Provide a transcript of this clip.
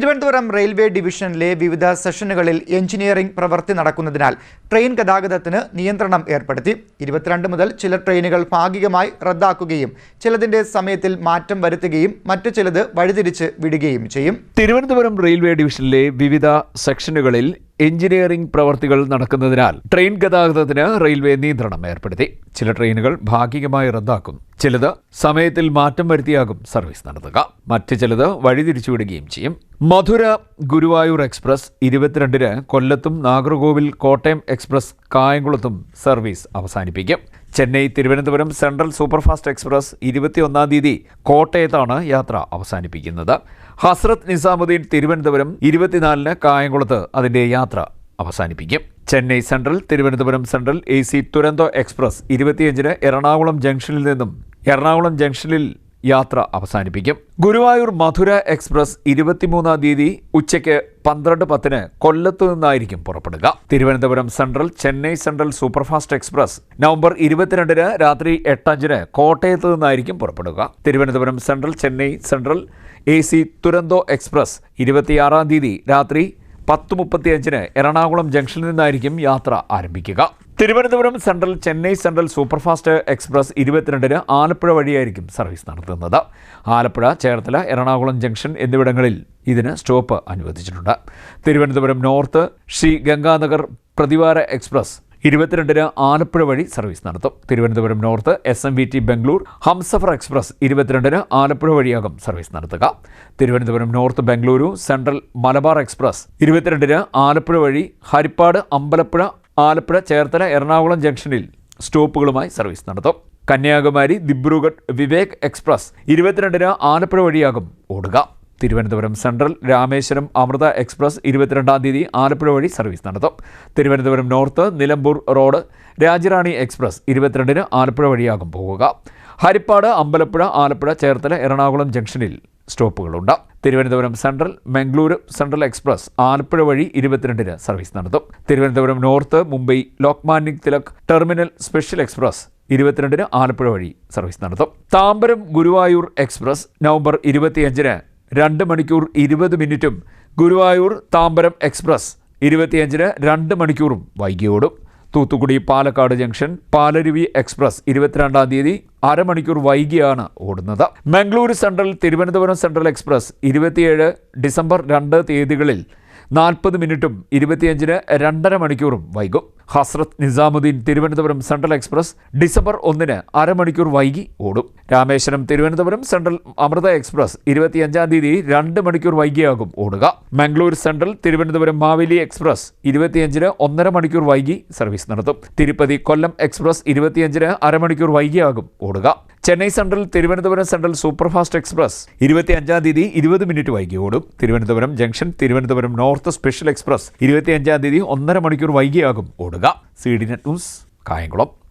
Thiruvananthapuram railway ഡിവിഷനിലെ വിവിധ സെഷനുകളിൽ എഞ്ചിനീയറിംഗ് പ്രവൃത്തി നടക്കുന്നതിനാൽ ട്രെയിൻ ഗതാഗതത്തിന് നിയന്ത്രണം ഏർപ്പെടുത്തി. ഇരുപത്തിരണ്ട് മുതൽ ചില ട്രെയിനുകൾ ഭാഗികമായി റദ്ദാക്കുകയും ചിലതിന്റെ സമയത്തിൽ മാറ്റം വരുത്തുകയും മറ്റു ചിലത് വഴിതിരിച്ച് വിടുകയും ചെയ്യും. തിരുവനന്തപുരം റെയിൽവേ ഡിവിഷനിലെ വിവിധ സെക്ഷനുകളിൽ എഞ്ചിനീയറിംഗ് പ്രവർത്തികൾ നടക്കുന്നതിനാൽ ട്രെയിൻ ഗതാഗതത്തിന് റെയിൽവേ നിയന്ത്രണം ഏർപ്പെടുത്തി. ചില ട്രെയിനുകൾ ഭാഗികമായി റദ്ദാക്കും. ചിലത് സമയത്തിൽ മാറ്റം വരുത്തിയാകും സർവീസ് നടത്തുക. മറ്റു ചിലത് വഴിതിരിച്ചുവിടുകയും ചെയ്യും. മധുര ഗുരുവായൂർ എക്സ്പ്രസ് ഇരുപത്തിരണ്ടിന് കൊല്ലത്തും നാഗർകോവിൽ കോട്ടയം എക്സ്പ്രസ് കായംകുളത്തും സർവീസ് അവസാനിപ്പിക്കും. Chennai Thiruvananthapuram central superfast express ഇരുപത്തിയൊന്നാം തീയതി കോട്ടയത്താണ് യാത്ര അവസാനിപ്പിക്കുന്നത്. ഹസ്രത് നിസാമുദ്ദീൻ തിരുവനന്തപുരം ഇരുപത്തിനാലിന് കായംകുളത്ത് അതിന്റെ യാത്ര അവസാനിപ്പിക്കും. Chennai central Thiruvananthapuram central A C Duronto express ഇരുപത്തിയഞ്ചിന് എറണാകുളം ജംഗ്ഷനിൽ നിന്നും എറണാകുളം ജംഗ്ഷനിൽ യാത്ര അവസാനിപ്പിക്കും. ഗുരുവായൂർ മധുര എക്സ്പ്രസ് ഇരുപത്തിമൂന്നാം തീയതി ഉച്ചയ്ക്ക് പന്ത്രണ്ട് പത്തിന് കൊല്ലത്തു നിന്നായിരിക്കും പുറപ്പെടുക. Thiruvananthapuram central Chennai central superfast express November ഇരുപത്തിരണ്ടിന് രാത്രി എട്ടഞ്ചിന് കോട്ടയത്ത് നിന്നായിരിക്കും പുറപ്പെടുക. Thiruvananthapuram central Chennai central A C Duronto express ഇരുപത്തിയാറാം തീയതി രാത്രി പത്ത് മുപ്പത്തിയഞ്ചിന് എറണാകുളം ജംഗ്ഷനിൽ നിന്നായിരിക്കും യാത്ര ആരംഭിക്കുക. Thiruvananthapuram central Chennai central superfast express ഇരുപത്തിരണ്ടിന് ആലപ്പുഴ വഴിയായിരിക്കും സർവീസ് നടത്തുന്നത്. ആലപ്പുഴ ചേർത്തല എറണാകുളം ജംഗ്ഷൻ എന്നിവിടങ്ങളിൽ ഇതിന് സ്റ്റോപ്പ് അനുവദിച്ചിട്ടുണ്ട്. തിരുവനന്തപുരം നോർത്ത് ശ്രീ ഗംഗാനഗർ പ്രതിവാര എക്സ്പ്രസ് ഇരുപത്തിരണ്ടിന് ആലപ്പുഴ വഴി സർവീസ് നടത്തും. Thiruvananthapuram north S M V T Bangalore Humsafar express ഇരുപത്തിരണ്ടിന് ആലപ്പുഴ വഴിയാകും സർവീസ് നടത്തുക. Thiruvananthapuram north Bengaluru central Malabar express ഇരുപത്തിരണ്ടിന് ആലപ്പുഴ വഴി ഹരിപ്പാട് അമ്പലപ്പുഴ ആലപ്പുഴ ചേർത്തല എറണാകുളം ജംഗ്ഷനിൽ സ്റ്റോപ്പുകളുമായി സർവീസ് നടത്തും. കന്യാകുമാരി ദിബ്രുഗഡ് വിവേക് എക്സ്പ്രസ് ഇരുപത്തിരണ്ടിന് ആലപ്പുഴ വഴിയാകും ഓടുക. തിരുവനന്തപുരം സെൻട്രൽ രാമേശ്വരം അമൃത എക്സ്പ്രസ് ഇരുപത്തിരണ്ടാം തീയതി ആലപ്പുഴ വഴി സർവീസ് നടത്തും. Thiruvananthapuram north Nilambur road Rajarani express ഇരുപത്തിരണ്ടിന് ആലപ്പുഴ വഴിയാകും പോവുക ഹരിപ്പാട് അമ്പലപ്പുഴ ആലപ്പുഴ ചേർത്തല എറണാകുളം ജംഗ്ഷനിൽ സ്റ്റോപ്പുകളുണ്ട്. Thiruvananthapuram central Mangaluru central express Alappuzha വഴി ഇരുപത്തിരണ്ടിന് സർവീസ് നടത്തും. Thiruvananthapuram north Mumbai Lokmanya Tilak terminal special express ഇരുപത്തിരണ്ടിന് ആലപ്പുഴ വഴി സർവീസ് നടത്തും. താമ്പരം ഗുരുവായൂർ എക്സ്പ്രസ് നവംബർ ഇരുപത്തിയഞ്ചിന് രണ്ട് മണിക്കൂർ ഇരുപത് മിനിറ്റും ഗുരുവായൂർ താമ്പരം എക്സ്പ്രസ് ഇരുപത്തിയഞ്ചിന് രണ്ട് മണിക്കൂറും വൈകിയോടും. തൂത്തുക്കുടി പാലക്കാട് ജംഗ്ഷൻ പാലരുവി എക്സ്പ്രസ് ഇരുപത്തിരണ്ടാം തീയതി അരമണിക്കൂർ വൈകിയാണ് ഓടുന്നത്. Mangaluru central Thiruvananthapuram central express ഇരുപത്തിയേഴ് ഡിസംബർ രണ്ട് തീയതികളിൽ നാൽപ്പത് മിനിറ്റും ഇരുപത്തിയഞ്ചിന് രണ്ടര മണിക്കൂറും വൈകും. Hazrat Nizamuddin Thiruvananthapuram central express December ഒന്നിന് അരമണിക്കൂർ വൈകി ഓടും. രാമേശ്വരം തിരുവനന്തപുരം സെൻട്രൽ അമൃത എക്സ്പ്രസ് ഇരുപത്തിയഞ്ചാം തീയതി രണ്ട് മണിക്കൂർ വൈകിയാകും ഓടുക. മംഗളൂർ സെൻട്രൽ തിരുവനന്തപുരം മാവേലി എക്സ്പ്രസ് ഇരുപത്തിയഞ്ചിന് ഒന്നര മണിക്കൂർ വൈകി സർവീസ് നടത്തും. തിരുപ്പതി കൊല്ലം എക്സ്പ്രസ് ഇരുപത്തിയഞ്ചിന് അരമണിക്കൂർ വൈകിയാകും ഓടുക. Chennai central Thiruvananthapuram central superfast express ഇരുപത്തി അഞ്ചാം തീയതി ഇരുപത് മിനിറ്റ് വൈകി ഓടും. Thiruvananthapuram junction Thiruvananthapuram north special express ഇരുപത്തി അഞ്ചാം തീയതി ഒന്നര മണിക്കൂർ വൈകിയാകും ഓടുക. C D net news Kayamkulam.